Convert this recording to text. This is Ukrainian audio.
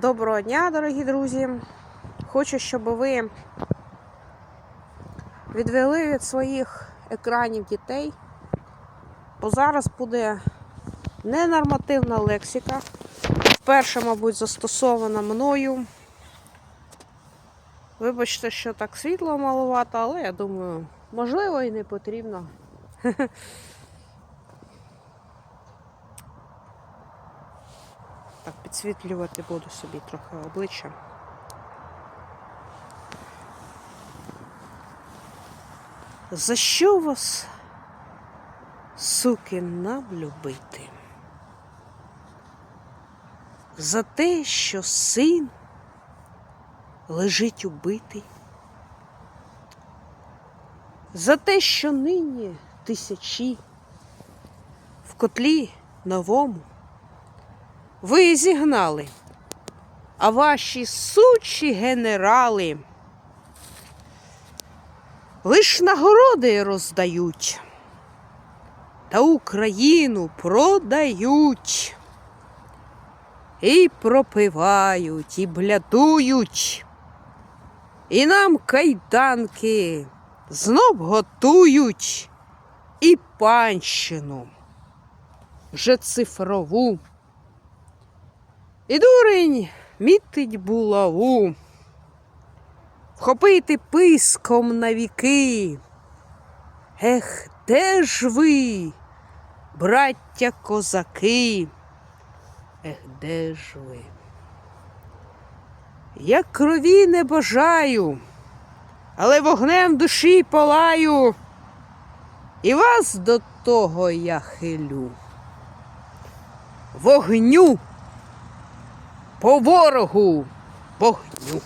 Доброго дня, дорогі друзі! Хочу, щоб ви відвели від своїх екранів дітей, бо зараз буде ненормативна лексика. Вперше, мабуть, застосована мною. Вибачте, що так світло маловато, але я думаю, можливо і не потрібно. Так, підсвітлювати буду собі трохи обличчя. За що вас, суки, нам любити? За те, що син лежить убитий? За те, що нині тисячі в котлі новому ви зігнали, а ваші сучі генерали лиш нагороди роздають та Україну продають. І пропивають, і блядують, і нам кайданки знов готують, і панщину вже цифрову. І дурень мітить булаву, вхопити писком на віки. Ех, де ж ви, браття козаки? Ех, де ж ви? Я крові не бажаю, але вогнем душі полаю, і вас до того я хилю. Вогню по ворогу вогню.